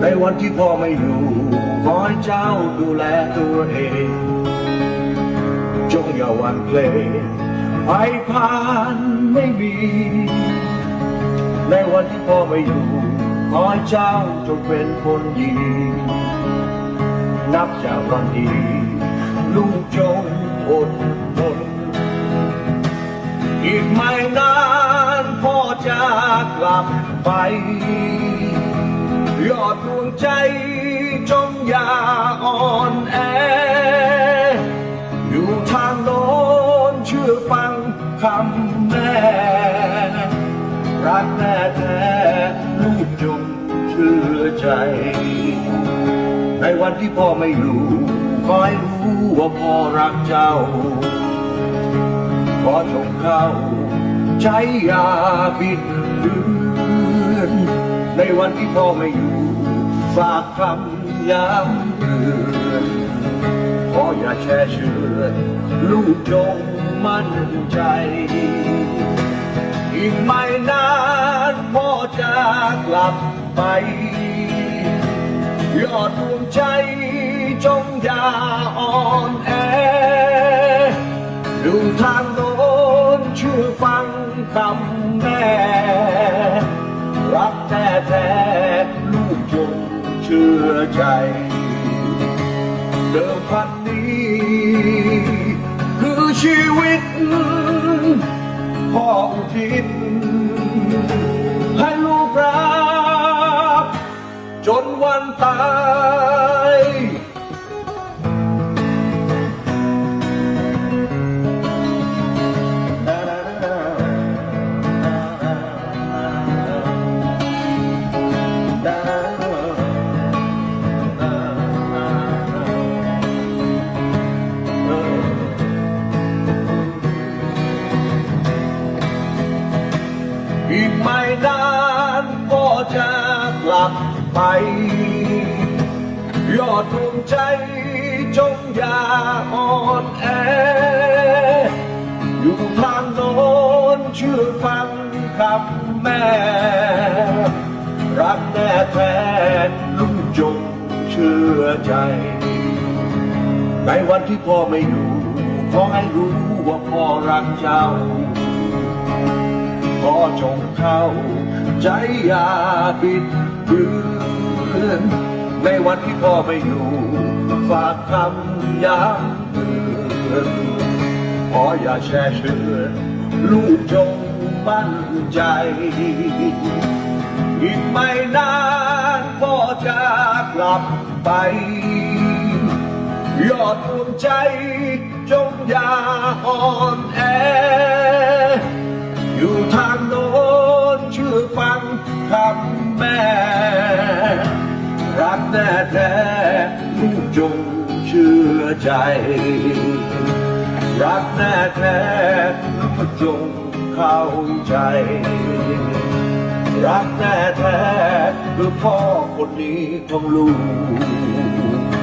ในวันที่พ่อไม่อยู่ขอให้เจ้าดูแลตัวเอง จงอย่าหวั่นเกรงภัยผ่านไม่มี ในวันที่พ่อไม่อยู่ขอให้เจ้าจงเป็นคนดีนับจากวันนี้ลูกจงอดทนอีกไม่นานพ่อจะกลับไป ยอดดวงใจจงอย่าอ่อนแอ อยู่ทางโน้นเชื่อฟังคำแม่รักแม่แท้ลูกจงเชื่อใจ ในวันที่พ่อไม่อยู่ขอให้รู้ว่าพ่อรักเจ้า ขอจงเข้าใจอย่าบิดเบือนในวันที่พ่อไม่อยู่ ฝากคำย้ำเตือนขออย่าแช่เชือลูกจงมั่นใจ อีกไม่นานพ่อจะกลับไป ยอดดวงใจจงอย่าอ่อนแอ ดูทางโน้นเชื่อฟังคำแม่ รักแท้แท้ ชื่อใจ เดิมพันนี้ คือชีวิตพ่ออุทิศให้ลูกรักจนวันตาย ไม่นานก็จะกลับไป ยอดดวงใจจงอย่าอ่อนแอ อยู่ทางโน้นเชื่อฟังคำแม่ รักแน่แท้ลูกจงเชื่อใจ ในวันที่พ่อไม่อยู่ขอให้รู้ว่าพ่อรักเจ้า จงเข้า ใจอย่าบิดเบือนในวันที่พ่อไม่อยู่ ฝากคำย้ำเตือนขออย่าแช่เชือนลูกจงมั่นใจ อีกไม่นานพ่อจะกลับไป ยอดดวงใจจงอย่าอ่อนแอ แน่แท้ลูกจงเชื่อใจ รักแน่แท้ลูกจงเข้าใจ รักแน่แท้คือพ่อคนนี้ของลูก